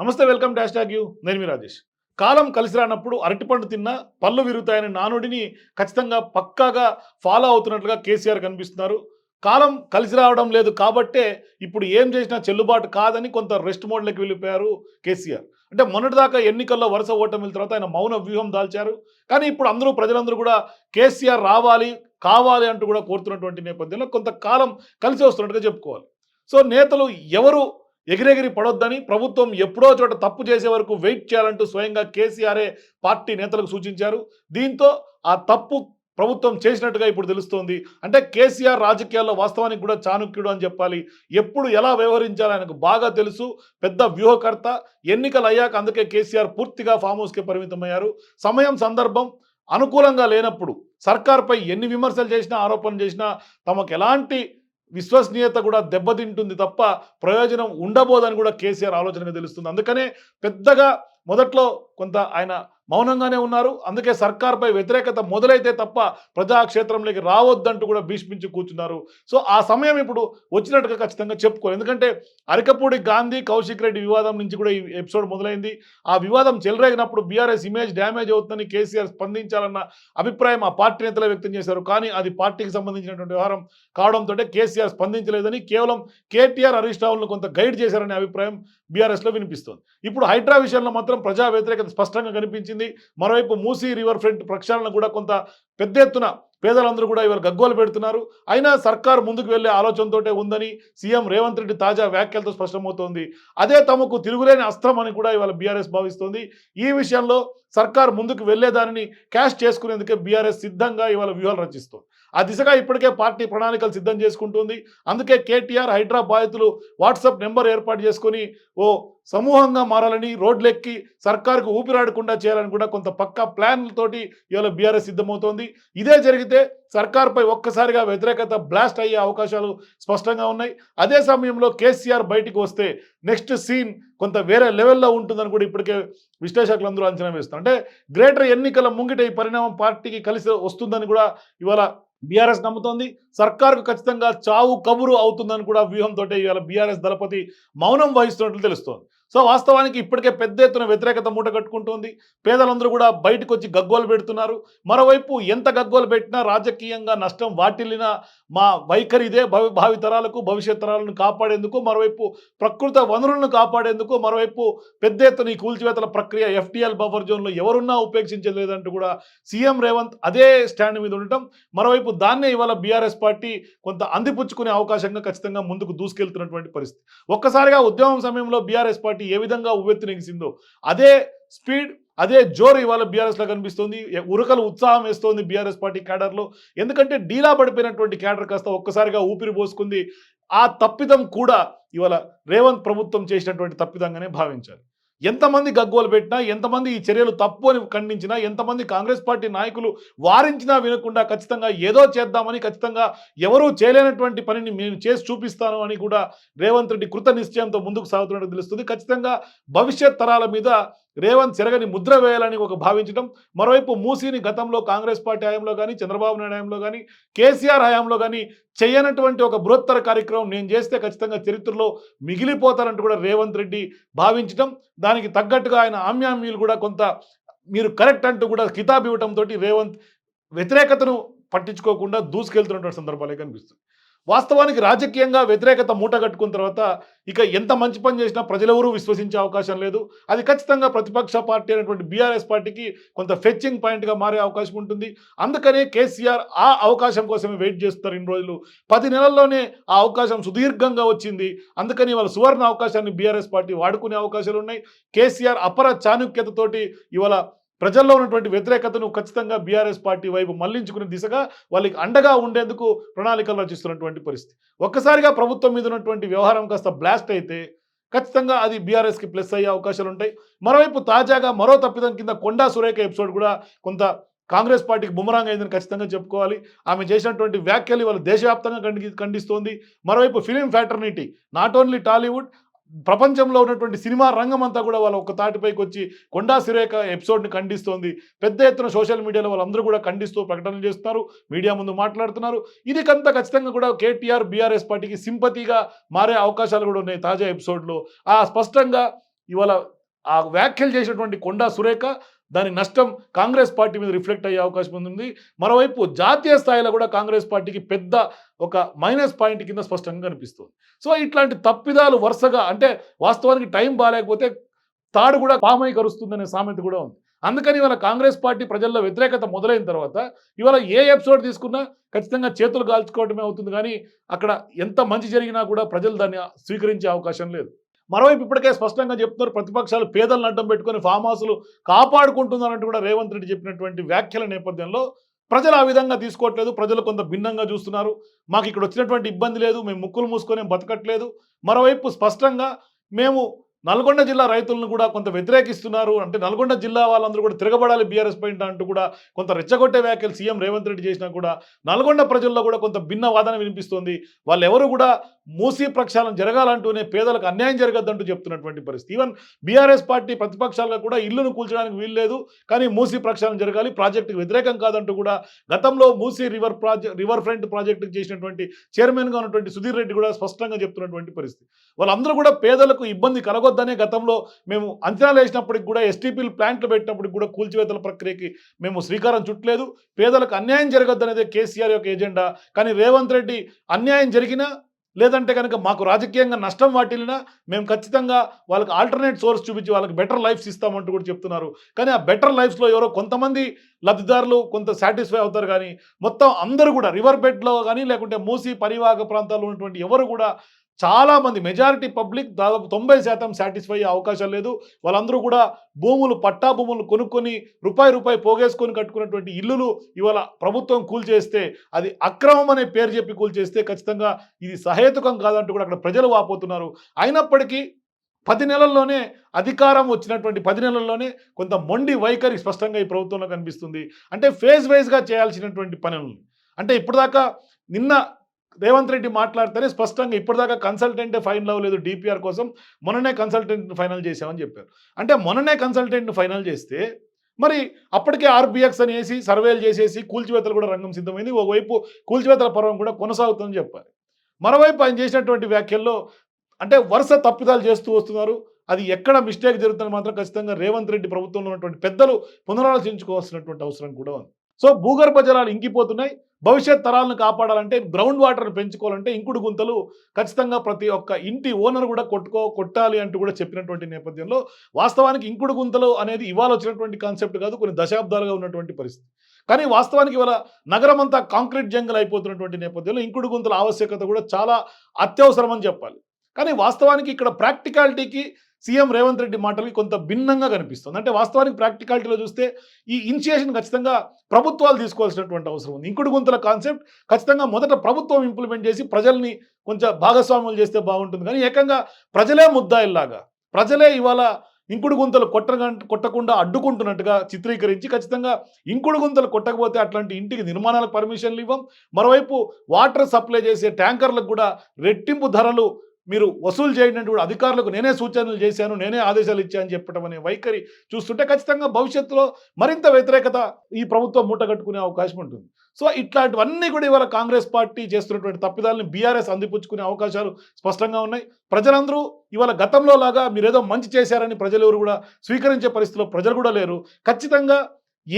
నమస్తే welcome dash tag you. నేను మీ రాజేష్. కాలం కలిసి రానప్పుడు అరటిపండు తిన్న పళ్ళు విరుగుతాయనే నానుడిని ఖచ్చితంగా పక్కాగా ఫాలో అవుతున్నట్లుగా కేసీఆర్ కనిపిస్తున్నారు. కాలం కలిసి రావడం లేదు కాబట్టే ఇప్పుడు ఏం చేసినా చెల్లుబాటు కాదని కొంత రెస్ట్ మోడ్లోకి వెళ్ళిపోయారు కేసీఆర్. అంటే మొన్నటిదాకా ఎన్నికల్లో వరుస ఓటమిల తర్వాత ఆయన మౌన వ్యూహం దాల్చారు. కానీ ఇప్పుడు అందరూ ప్రజలందరూ కూడా కేసీఆర్ రావాలి కావాలి అంటూ కూడా కోరుతున్నటువంటి నేపథ్యంలో కొంతకాలం కలిసి వస్తున్నట్టుగా చెప్పుకోవాలి. సో నేతలు ఎవరు ఎగిరెగిరి పడొద్దని ప్రభుత్వం ఎప్పుడో చోట తప్పు చేసే వరకు వెయిట్ చేయాలంటూ స్వయంగా కేసీఆర్ఏ పార్టీ నేతలకు సూచించారు. దీంతో ఆ తప్పు ప్రభుత్వం చేసినట్టుగా ఇప్పుడు తెలుస్తోంది. అంటే కేసీఆర్ రాజకీయాల్లో వాస్తవానికి కూడా చాణుక్యుడు అని చెప్పాలి. ఎప్పుడు ఎలా వ్యవహరించాలో ఆయనకు బాగా తెలుసు. పెద్ద వ్యూహకర్త. ఎన్నికలు అయ్యాక అందుకే కేసీఆర్ పూర్తిగా ఫామ్ హౌస్కే పరిమితమయ్యారు. సమయం సందర్భం అనుకూలంగా లేనప్పుడు సర్కార్పై ఎన్ని విమర్శలు చేసినా ఆరోపణలు చేసినా తమకు ఎలాంటి విశ్వసనీయత కూడా దెబ్బతింటుంది తప్ప ప్రయోజనం ఉండబోదని కూడా కేసీఆర్ ఆలోచనగా తెలుస్తుంది. అందుకనే పెద్దగా మొదట్లో కొంత ఆయన మౌనంగానే ఉన్నారు. అందుకే సర్కార్పై వ్యతిరేకత మొదలైతే తప్ప ప్రజాక్షేత్రంలోకి రావద్దంటూ కూడా భీష్మించి కూర్చున్నారు. సో ఆ సమయం ఇప్పుడు వచ్చినట్టుగా ఖచ్చితంగా చెప్పుకోవాలి. ఎందుకంటే అరికపూడి గాంధీ కౌశిక్ రెడ్డి వివాదం నుంచి కూడా ఈ ఎపిసోడ్ మొదలైంది. ఆ వివాదం చెలరేగినప్పుడు బీఆర్ఎస్ ఇమేజ్ డ్యామేజ్ అవుతుందని కేసీఆర్ స్పందించాలన్న అభిప్రాయం ఆ పార్టీ నేతలే వ్యక్తం చేశారు. కానీ అది పార్టీకి సంబంధించినటువంటి వ్యవహారం కావడంతో కేసీఆర్ స్పందించలేదని కేవలం కేటీఆర్ హరీష్ రావులను కొంత గైడ్ చేశారనే అభిప్రాయం బీఆర్ఎస్లో వినిపిస్తోంది. ఇప్పుడు హైడ్రా విషయంలో మాత్రం ప్రజా వ్యతిరేకత స్పష్టంగా కనిపించింది. మరోవైపు మూసీ రివర్ ఫ్రంట్ ప్రక్షాళన కూడా కొంత పెద్ద ఎత్తున పేదలందరూ కూడా ఇవాళ గగ్గోలు పెడుతున్నారు. అయినా సర్కార్ ముందుకు వెళ్ళే ఆలోచనతోటే ఉందని సీఎం రేవంత్ రెడ్డి తాజా వ్యాఖ్యలతో స్పష్టమవుతోంది. అదే తమకు తిరుగులేని అస్త్రం అని కూడా ఇవాళ బీఆర్ఎస్ భావిస్తోంది. ఈ విషయంలో సర్కార్ ముందుకు వెళ్ళేదానిని క్యాష్ చేసుకునేందుకే బీఆర్ఎస్ సిద్ధంగా ఇవాళ వ్యూహాలు రచిస్తోంది. ఆ దిశగా ఇప్పటికే పార్టీ ప్రణాళికలు సిద్ధం చేసుకుంటుంది. అందుకే కేటీఆర్ హైడ్రా బాధితులు వాట్సాప్ నెంబర్ ఏర్పాటు చేసుకొని ఓ సమూహంగా మారాలని రోడ్లెక్కి సర్కారుకు ఊపిరాడకుండా చేయాలని కూడా కొంత పక్కా ప్లాన్లతోటి ఇవాళ బీఆర్ఎస్ సిద్ధమవుతోంది. ఇదే జరిగితే సర్కార్పై ఒక్కసారిగా వ్యతిరేకత బ్లాస్ట్ అయ్యే అవకాశాలు స్పష్టంగా ఉన్నాయి. అదే సమయంలో కేసీఆర్ బయటికి వస్తే నెక్స్ట్ సీన్ కొంత వేరే లెవెల్లో ఉంటుందని కూడా ఇప్పటికే విశ్లేషకులు అందరూ అంచనా వేస్తారు అంటే గ్రేటర్ ఎన్నికల ముంగిట ఈ పరిణామం పార్టీకి కలిసి వస్తుందని కూడా ఇవాళ బీఆర్ఎస్ నమ్ముతోంది. సర్కార్కు ఖచ్చితంగా చావు కబురు అవుతుందని కూడా వ్యూహంతో ఇవాళ బీఆర్ఎస్ దళపతి మౌనం వహిస్తున్నట్లు తెలుస్తోంది. సో వాస్తవానికి ఇప్పటికే పెద్ద ఎత్తున వ్యతిరేకత మూట కట్టుకుంటోంది. పేదలందరూ కూడా బయటకు వచ్చి గగ్గోలు పెడుతున్నారు. మరోవైపు ఎంత గగ్గోలు పెట్టినా రాజకీయంగా నష్టం వాటిల్లిన మా వైఖరి ఇదే. భవి భావితరాలకు భవిష్యత్ తరాలను కాపాడేందుకు మరోవైపు ప్రకృత వనరులను కాపాడేందుకు మరోవైపు పెద్ద ఎత్తున ఈ కూల్చివేతల ప్రక్రియ ఎఫ్టీఎల్ బఫర్ జోన్లో ఎవరున్నా ఉపేక్షించలేదంటూ కూడా సీఎం రేవంత్ అదే స్టాండ్ మీద ఉండటం మరోవైపు దాన్నే ఇవాళ బీఆర్ఎస్ పార్టీ కొంత అందిపుచ్చుకునే అవకాశంగా ఖచ్చితంగా ముందుకు దూసుకెళ్తున్నటువంటి పరిస్థితి. ఒక్కసారిగా ఉద్యమం సమయంలో బీఆర్ఎస్ పార్టీ ఏ విధంగా ఉవ్వెత్తునెగిసిందో అదే స్పీడ్ అదే జోరు ఇవాళ బీఆర్ఎస్లో కనిపిస్తుంది. ఉరకలు ఉత్సాహం వేస్తోంది బీఆర్ఎస్ పార్టీ క్యాడర్లో. ఎందుకంటే డీలా పడిపోయినటువంటి క్యాడర్ కాస్త ఒక్కసారిగా ఊపిరి పోసుకుంది. ఆ తప్పిదం కూడా ఇవాళ రేవంత్ ప్రభుత్వం చేసినటువంటి తప్పిదంగానే భావించాలి. ఎంతమంది గగ్గోలు పెట్టినా ఎంతమంది ఈ చర్యలు తప్పు అని ఖండించినా ఎంతమంది కాంగ్రెస్ పార్టీ నాయకులు వారించినా వినకుండా ఖచ్చితంగా ఏదో చేద్దామని ఖచ్చితంగా ఎవరూ చేయలేనటువంటి పనిని నేను చేసి చూపిస్తాను అని కూడా రేవంత్ రెడ్డి కృత నిశ్చయంతో ముందుకు సాగుతున్నట్టు తెలుస్తుంది. ఖచ్చితంగా భవిష్యత్ తరాల మీద రేవంత్ చెరగని ముద్ర వేయాలని ఒక భావించడం మరోవైపు మూసీని గతంలో కాంగ్రెస్ పార్టీ హయాంలో కానీ చంద్రబాబు నాయుడు హయాంలో కానీ కేసీఆర్ హయాంలో కానీ చేయనటువంటి ఒక బృహత్తర కార్యక్రమం నేను చేస్తే ఖచ్చితంగా చరిత్రలో మిగిలిపోతారంటూ కూడా రేవంత్ రెడ్డి భావించడం దానికి తగ్గట్టుగా ఆయన ఆమ్యామ్యులు కూడా కొంత మీరు కరెక్ట్ అంటూ కూడా కితాబ్ ఇవ్వడంతో రేవంత్ వ్యతిరేకతను పట్టించుకోకుండా దూసుకెళ్తున్నటువంటి సందర్భాలే కనిపిస్తుంది వాస్తవానికి రాజకీయంగా వ్యతిరేకత మూట కట్టుకున్న తర్వాత ఇక ఎంత మంచి పని చేసినా ప్రజలెవరూ విశ్వసించే అవకాశం లేదు. అది ఖచ్చితంగా ప్రతిపక్ష పార్టీ అయినటువంటి బీఆర్ఎస్ పార్టీకి కొంత ఫెచ్చింగ్ పాయింట్గా మారే అవకాశం ఉంటుంది. అందుకనే కేసీఆర్ ఆ అవకాశం కోసమే వెయిట్ చేస్తారు ఇన్ని రోజులు. పది నెలల్లోనే ఆ అవకాశం సుదీర్ఘంగా వచ్చింది. అందుకని వాళ్ళ సువర్ణ అవకాశాన్ని బీఆర్ఎస్ పార్టీ వాడుకునే అవకాశాలు ఉన్నాయి. కేసీఆర్ అపర చాణుక్యతతోటి ఇవాళ ప్రజల్లో ఉన్నటువంటి వ్యతిరేకతను ఖచ్చితంగా బీఆర్ఎస్ పార్టీ వైపు మళ్ళించుకునే దిశగా వాళ్ళకి అండగా ఉండేందుకు ప్రణాళికలు రచిస్తున్నటువంటి పరిస్థితి. ఒక్కసారిగా ప్రభుత్వం మీద ఉన్నటువంటి వ్యవహారం కాస్త బ్లాస్ట్ అయితే ఖచ్చితంగా అది బీఆర్ఎస్కి ప్లస్ అయ్యే అవకాశాలు ఉంటాయి. మరోవైపు తాజాగా మరో తప్పిదం కింద కొండా సురేఖ ఎపిసోడ్ కూడా కొంత కాంగ్రెస్ పార్టీకి బుమరాంగ్ అయిందని ఖచ్చితంగా చెప్పుకోవాలి. ఆమె చేసినటువంటి వ్యాఖ్యలు వాళ్ళ దేశవ్యాప్తంగా ఖండి ఖండిస్తోంది. మరోవైపు film fraternity not only Tollywood ప్రపంచంలో ఉన్నటువంటి సినిమా రంగం అంతా కూడా వాళ్ళ ఒక తాటిపైకి వచ్చి కొండా సురేఖ ఎపిసోడ్ని ఖండిస్తోంది. పెద్ద ఎత్తున సోషల్ మీడియాలో వాళ్ళందరూ కూడా ఖండిస్తూ ప్రకటనలు చేస్తున్నారు. మీడియా ముందు మాట్లాడుతున్నారు. ఇది కంత ఖచ్చితంగా కూడా కేటీఆర్ బీఆర్ఎస్ పార్టీకి సింపతిగా మారే అవకాశాలు కూడా ఉన్నాయి తాజా ఎపిసోడ్లో. ఆ స్పష్టంగా ఇవాళ ఆ వ్యాఖ్యలు చేసినటువంటి కొండా సురేఖ దాని నష్టం కాంగ్రెస్ పార్టీ మీద రిఫ్లెక్ట్ అయ్యే అవకాశం ఉంది. మరోవైపు జాతీయ స్థాయిలో కూడా కాంగ్రెస్ పార్టీకి పెద్ద ఒక మైనస్ పాయింట్ కింద స్పష్టంగా కనిపిస్తుంది. సో ఇట్లాంటి తప్పిదాలు వరుసగా అంటే వాస్తవానికి టైం బాగాలేకపోతే తాడు కూడా పామై కరుస్తుందనే సామెత కూడా ఉంది. అందుకని ఇవాళ కాంగ్రెస్ పార్టీ ప్రజల్లో వ్యతిరేకత మొదలైన తర్వాత ఇవాళ ఏ ఎపిసోడ్ తీసుకున్నా ఖచ్చితంగా చేతులు కాల్చుకోవడమే అవుతుంది. కానీ అక్కడ ఎంత మంచి జరిగినా కూడా ప్రజలు దాన్ని స్వీకరించే అవకాశం లేదు. మరోవైపు ఇప్పటికే స్పష్టంగా చెప్తున్నారు ప్రతిపక్షాలు పేదలను అడ్డం పెట్టుకుని ఫామ్ హౌస్లు కాపాడుకుంటున్నారంటూ కూడా రేవంత్ రెడ్డి చెప్పినటువంటి వ్యాఖ్యల నేపథ్యంలో ప్రజలు ఆ విధంగా తీసుకోవట్లేదు ప్రజలు కొంత భిన్నంగా చూస్తున్నారు. మాకు ఇక్కడ వచ్చినటువంటి ఇబ్బంది లేదు మేము ముక్కులు మూసుకొని బతకట్లేదు. మరోవైపు స్పష్టంగా మేము నల్గొండ జిల్లా రైతులను కూడా కొంత వ్యతిరేకిస్తున్నారు. అంటే నల్గొండ జిల్లా వాళ్ళందరూ కూడా తిరగబడాలి బీఆర్ఎస్ పాయింట్ అంటూ కూడా కొంత రెచ్చగొట్టే వ్యాఖ్యలు సీఎం రేవంత్ రెడ్డి చేసినా కూడా నల్గొండ ప్రజల్లో కూడా కొంత భిన్న వాదన వినిపిస్తోంది. వాళ్ళు ఎవరు కూడా మూసీ ప్రక్షాళన జరగాలంటూనే పేదలకు అన్యాయం జరగద్దంటూ చెప్తున్నటువంటి పరిస్థితి. ఈవెన్ బీఆర్ఎస్ పార్టీ ప్రతిపక్షాలుగా కూడా ఇల్లును కూల్చడానికి వీల్లేదు కానీ మూసీ ప్రక్షాళన జరగాలి ప్రాజెక్టుకు వ్యతిరేకం కాదంటూ కూడా గతంలో Musi river project river front ప్రాజెక్టుకు చేసినటువంటి చైర్మన్గా ఉన్నటువంటి సుధీర్ రెడ్డి కూడా స్పష్టంగా చెప్తున్నటువంటి పరిస్థితి. వాళ్ళందరూ కూడా పేదలకు ఇబ్బంది కలగొద్దనే గతంలో మేము అంచనాలు వేసినప్పటికి కూడా ఎస్టీపీలు ప్లాంట్లు పెట్టినప్పటికి కూడా కూల్చివేతల ప్రక్రియకి మేము శ్రీకారం చుట్టలేదు. పేదలకు అన్యాయం జరగద్దనేదే కేసీఆర్ యొక్క ఎజెండా. కానీ రేవంత్ రెడ్డి అన్యాయం జరిగినా లేదంటే కనుక మాకు రాజకీయంగా నష్టం వాటిల్లినా మేము ఖచ్చితంగా వాళ్ళకి ఆల్టర్నేట్ సోర్స్ చూపించి వాళ్ళకి బెటర్ లైఫ్స్ ఇస్తామంటూ కూడా చెప్తున్నారు. కానీ ఆ బెటర్ లైఫ్స్లో ఎవరో కొంతమంది లబ్ధిదారులు కొంత సాటిస్ఫై అవుతారు కానీ మొత్తం అందరూ కూడా రివర్ బెడ్లో కానీ లేకుంటే మూసి పరివాహక ప్రాంతాల్లో ఉన్నటువంటి ఎవరు కూడా చాలా మంది మెజారిటీ పబ్లిక్ దాదాపు తొంభై శాతం సాటిస్ఫై అయ్యే అవకాశం లేదు. వాళ్ళందరూ కూడా భూములు పట్టా భూములు కొనుక్కొని రూపాయి రూపాయి పోగేసుకొని కట్టుకున్నటువంటి ఇల్లులు ఇవాళ ప్రభుత్వం కూల్చేస్తే అది అక్రమం అనే పేరు చెప్పి కూల్చేస్తే ఖచ్చితంగా ఇది సహేతుకం కాదంటూ కూడా అక్కడ ప్రజలు వాపోతున్నారు. అయినప్పటికీ పది నెలల్లోనే అధికారం వచ్చినటువంటి పది నెలల్లోనే కొంత మొండి వైఖరి స్పష్టంగా ఈ ప్రభుత్వంలో కనిపిస్తుంది. అంటే ఫేజ్ వైజ్గా చేయాల్సినటువంటి పనులు. అంటే ఇప్పటిదాకా నిన్న రేవంత్ రెడ్డి మాట్లాడితేనే స్పష్టంగా ఇప్పటిదాకా కన్సల్టెంట్ ఫైనల్ అవ్వలేదు డిపిఆర్ కోసం. మొన్ననే కన్సల్టెంట్ ఫైనల్ చేసామని చెప్పారు. అంటే మొన్ననే కన్సల్టెంట్ ఫైనల్ చేస్తే మరి అప్పటికే ఆర్బిఎక్స్ అని వేసి సర్వేలు చేసేసి కూల్చివేతలు కూడా రంగం సిద్ధమైంది. ఒకవైపు కూల్చివేతల పర్వం కూడా కొనసాగుతుందని చెప్పారు మరోవైపు ఆయన చేసినటువంటి వ్యాఖ్యల్లో అంటే వరుస తప్పిదాలు చేస్తూ వస్తున్నారు. అది ఎక్కడ మిస్టేక్ జరుగుతుందని మాత్రం ఖచ్చితంగా రేవంత్ రెడ్డి ప్రభుత్వంలో ఉన్నటువంటి పెద్దలు పునరాలోచించుకోవాల్సినటువంటి అవసరం కూడా ఉంది. సో భూగర్భ జలాలు ఇంకిపోతున్నాయి. భవిష్యత్ తరాలను కాపాడాలంటే గ్రౌండ్ వాటర్ని పెంచుకోవాలంటే ఇంకుడు గుంతలు ఖచ్చితంగా ప్రతి ఒక్క ఇంటి ఓనర్ కూడా కొట్టుకో కొట్టాలి అంటూ కూడా చెప్పినటువంటి నేపథ్యంలో వాస్తవానికి ఇంకుడు గుంతలు అనేది ఇవాళ వచ్చినటువంటి కాన్సెప్ట్ కాదు కొన్ని దశాబ్దాలుగా ఉన్నటువంటి పరిస్థితి. కానీ వాస్తవానికి ఇవాళ నగరం అంతా కాంక్రీట్ జంగల్ అయిపోతున్నటువంటి నేపథ్యంలో ఇంకుడు గుంతల ఆవశ్యకత కూడా చాలా అత్యవసరం అని చెప్పాలి. కానీ వాస్తవానికి ఇక్కడ ప్రాక్టికాలిటీకి సీఎం రేవంత్ రెడ్డి మాటలకి కొంత భిన్నంగా కనిపిస్తుంది. అంటే వాస్తవానికి ప్రాక్టికాలిటీలో చూస్తే ఈ ఇనిషియేషన్ ఖచ్చితంగా ప్రభుత్వాలు తీసుకోవాల్సినటువంటి అవసరం ఉంది. ఇంకుడు గుంతల కాన్సెప్ట్ ఖచ్చితంగా మొదట ప్రభుత్వం ఇంప్లిమెంట్ చేసి ప్రజల్ని కొంచెం భాగస్వాములు చేస్తే బాగుంటుంది. కానీ ఏకంగా ప్రజలే ముద్దాయిల్లాగా ప్రజలే ఇవాళ ఇంకుడు గుంతలు కొట్టగా కొట్టకుండా అడ్డుకుంటున్నట్టుగా చిత్రీకరించి ఖచ్చితంగా ఇంకుడు గుంతలు కొట్టకపోతే అట్లాంటి ఇంటికి నిర్మాణాలకు పర్మిషన్లు ఇవ్వం. మరోవైపు వాటర్ సప్లై చేసే ట్యాంకర్లకు కూడా రెట్టింపు ధరలు మీరు వసూలు చేయండి కూడా అధికారులకు నేనే సూచనలు చేశాను నేనే ఆదేశాలు ఇచ్చాను చెప్పడం అనే వైఖరి చూస్తుంటే ఖచ్చితంగా భవిష్యత్తులో మరింత వ్యతిరేకత ఈ ప్రభుత్వం మూటగట్టుకునే అవకాశం ఉంటుంది. సో ఇట్లాంటివన్నీ కూడా ఇవాళ కాంగ్రెస్ పార్టీ చేస్తున్నటువంటి తప్పిదాలను బీఆర్ఎస్ అందిపుచ్చుకునే అవకాశాలు స్పష్టంగా ఉన్నాయి. ప్రజలందరూ ఇవాళ గతంలో లాగా మీరేదో మంచి చేశారని ప్రజలు ఎవరు కూడా స్వీకరించే పరిస్థితిలో ప్రజలు కూడా లేరు. ఖచ్చితంగా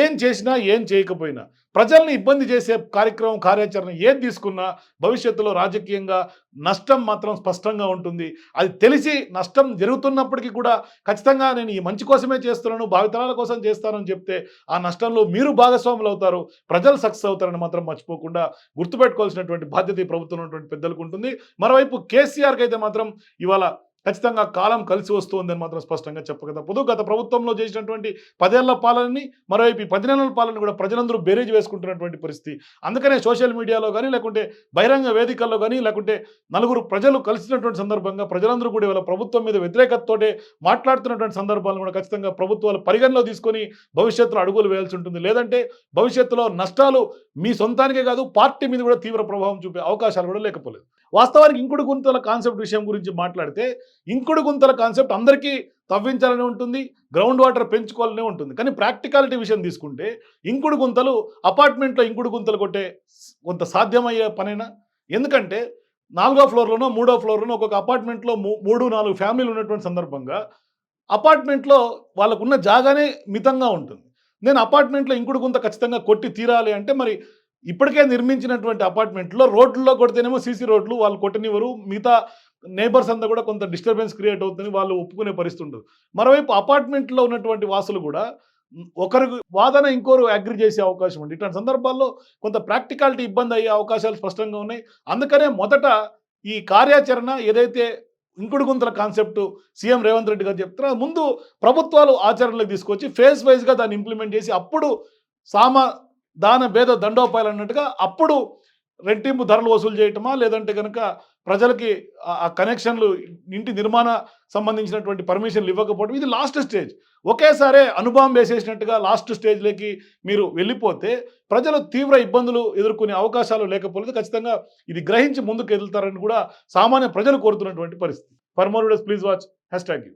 ఏం చేసినా ఏం చేయకపోయినా ప్రజల్ని ఇబ్బంది చేసే కార్యక్రమం కార్యాచరణ ఏది తీసుకున్నా భవిష్యత్తులో రాజకీయంగా నష్టం మాత్రం స్పష్టంగా ఉంటుంది. అది తెలిసి నష్టం జరుగుతున్నప్పటికీ కూడా ఖచ్చితంగా నేను ఈ మంచి కోసమే చేస్తున్నాను భావితరాల కోసం చేస్తానని చెప్తే ఆ నష్టంలో మీరు భాగస్వాములు అవుతారు ప్రజలు సక్సెస్ అవుతారని మాత్రం మర్చిపోకుండా గుర్తుపెట్టుకోవాల్సినటువంటి బాధ్యత ఈ ప్రభుత్వం ఉన్నటువంటి పెద్దలకు ఉంటుంది. మరోవైపు కేసీఆర్కి అయితే మాత్రం ఇవాళ ఖచ్చితంగా కాలం కలిసి వస్తుందని మాత్రం స్పష్టంగా చెప్పక తప్పదు. గత ప్రభుత్వంలో చేసినటువంటి పదేళ్ళ పాలనని మరోవైపు ఈ పది నెలల పాలన కూడా ప్రజలందరూ బేరేజ్ వేసుకుంటున్నటువంటి పరిస్థితి. అందుకనే సోషల్ మీడియాలో కానీ లేకుంటే బహిరంగ వేదికల్లో కానీ లేకుంటే నలుగురు ప్రజలు కలిసినటువంటి సందర్భంగా ప్రజలందరూ కూడా ఇవాళ ప్రభుత్వం మీద వ్యతిరేకతతోటే మాట్లాడుతున్నటువంటి సందర్భాలను కూడా ఖచ్చితంగా ప్రభుత్వాలు పరిగణలో తీసుకొని భవిష్యత్తులో అడుగులు వేయాల్సి ఉంటుంది. లేదంటే భవిష్యత్తులో నష్టాలు మీ సొంతానికే కాదు పార్టీ మీద కూడా తీవ్ర ప్రభావం చూపే అవకాశాలు కూడా లేకపోలేదు. వాస్తవానికి ఇంకుడు గుంతల కాన్సెప్ట్ విషయం గురించి మాట్లాడితే ఇంకుడు గుంతల కాన్సెప్ట్ అందరికీ తవ్వించాలని ఉంటుంది గ్రౌండ్ వాటర్ పెంచుకోవాలనే ఉంటుంది. కానీ ప్రాక్టికాలిటీ విషయం తీసుకుంటే ఇంకుడు గుంతలు అపార్ట్మెంట్లో ఇంకుడు గుంతలు కొట్టే కొంత సాధ్యమయ్యే పనైనా? ఎందుకంటే నాలుగో ఫ్లోర్లోనో మూడో ఫ్లోర్లోనో ఒక్కొక్క అపార్ట్మెంట్లో మూ- మూడు నాలుగు ఫ్యామిలీలు ఉన్నటువంటి సందర్భంగా అపార్ట్మెంట్లో వాళ్ళకున్న జాగానే మితంగా ఉంటుంది. నేను అపార్ట్మెంట్లో ఇంకుడు గుంత ఖచ్చితంగా కొట్టి తీరాలి అంటే మరి ఇప్పటికే నిర్మించినటువంటి అపార్ట్మెంట్లో రోడ్లలో కొడితేనేమో సీసీ రోడ్లు వాళ్ళు కొట్టనివ్వరు. మిగతా నేబర్స్ అంతా కూడా కొంత డిస్టర్బెన్స్ క్రియేట్ అవుతుంది వాళ్ళు ఒప్పుకునే పరిస్థితి ఉండదు. మరోవైపు అపార్ట్మెంట్లో ఉన్నటువంటి వాసులు కూడా ఒకరు వాదన ఇంకోరు అగ్రి చేసే అవకాశం ఉంది. ఇట్లాంటి సందర్భాల్లో కొంత ప్రాక్టికాలిటీ ఇబ్బంది అయ్యే అవకాశాలు స్పష్టంగా ఉన్నాయి. అందుకనే మొదట ఈ కార్యాచరణ ఏదైతే ఇంకుడు గుంతల కాన్సెప్ట్ సీఎం రేవంత్ రెడ్డి గారు చెప్తారో ముందు ప్రభుత్వాలు ఆచరణలోకి తీసుకొచ్చి ఫేజ్ వైజ్గా దాన్ని ఇంప్లిమెంట్ చేసి అప్పుడు సామా దాన భేద దండోపాయాలు అన్నట్టుగా అప్పుడు రెట్టింపు ధరలు వసూలు చేయటమా? లేదంటే కనుక ప్రజలకి ఆ- కనెక్షన్లు ఇంటి నిర్మాణ సంబంధించినటువంటి పర్మిషన్లు ఇవ్వకపోవడం ఇది లాస్ట్ స్టేజ్. ఒకేసారి అనుభవం వేసేసినట్టుగా లాస్ట్ స్టేజ్లోకి మీరు వెళ్ళిపోతే ప్రజలు తీవ్ర ఇబ్బందులు ఎదుర్కొనే అవకాశాలు లేకపోలేదు. ఖచ్చితంగా ఇది గ్రహించి ముందుకు ఎదుగుతారని కూడా సామాన్య ప్రజలు కోరుతున్నటువంటి పరిస్థితి. For more please watch. Hashtag you.